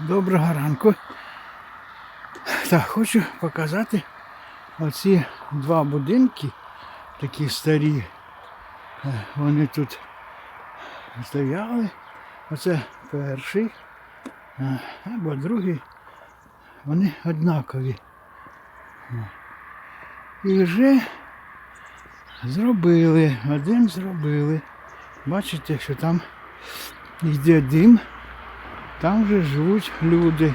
Доброго ранку. Так, хочу показати оці два будинки, такі старі. Е, Вони тут стояли. Оце перший, е, або другий. Вони однакові. І вже зробили, один зробили. Бачите, що там йде дим. Там вже живуть люди.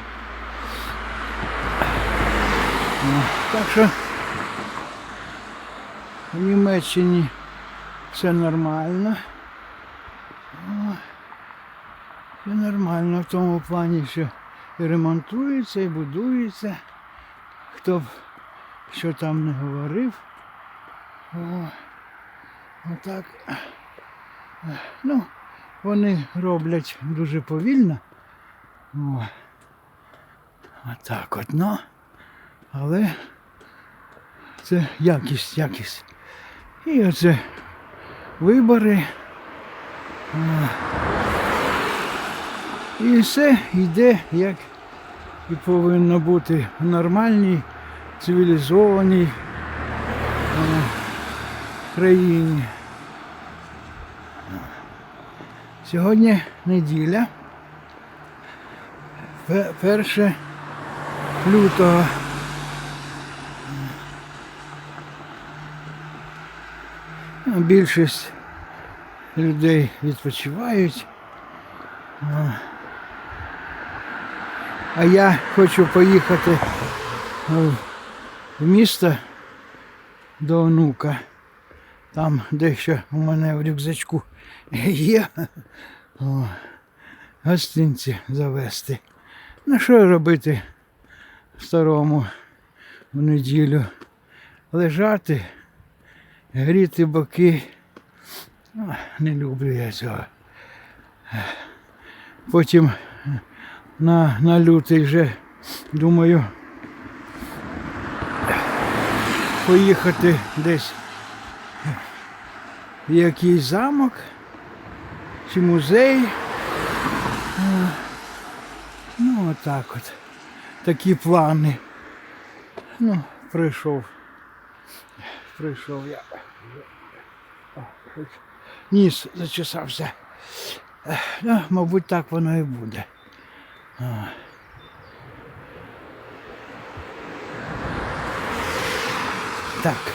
Так що в Німеччині все нормально. Все нормально в тому плані, що і ремонтується, і будується. Хто б що там не говорив. Отак. Ну, вони роблять дуже повільно. О. Отак от, ну. Але це якість, якість. І оце вибори. І все йде, як і повинно бути в нормальній, цивілізованій е, країні. Сьогодні неділя. Пе- Перше лютого. Більшість людей відпочивають. А. Я хочу поїхати в місто до онука. Там дещо у мене в рюкзачку є. Гостинці завести. Ну що робити старому в неділю? Лежати, гріти боки. А, Не люблю я цього. Потім на, на лютий вже думаю поїхати десь в якийсь замок чи музей. Отак от. Такі плани. Ну, прийшов. Прийшов я. Ніс зачесався. Ну, мабуть, так воно і буде. Так.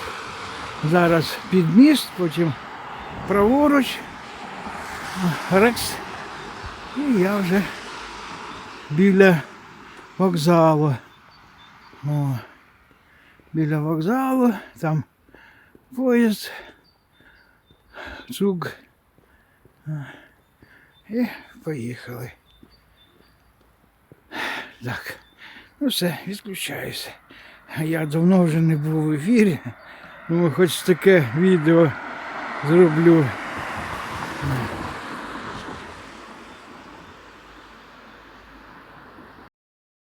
Зараз під міст, потім праворуч. Рекс. І я вже біля вокзалу. О, біля вокзалу, там поїзд, цуг. А, І поїхали. Так, ну все, відключаюся. Я давно вже не був в ефірі. Думаю, хоч таке відео зроблю.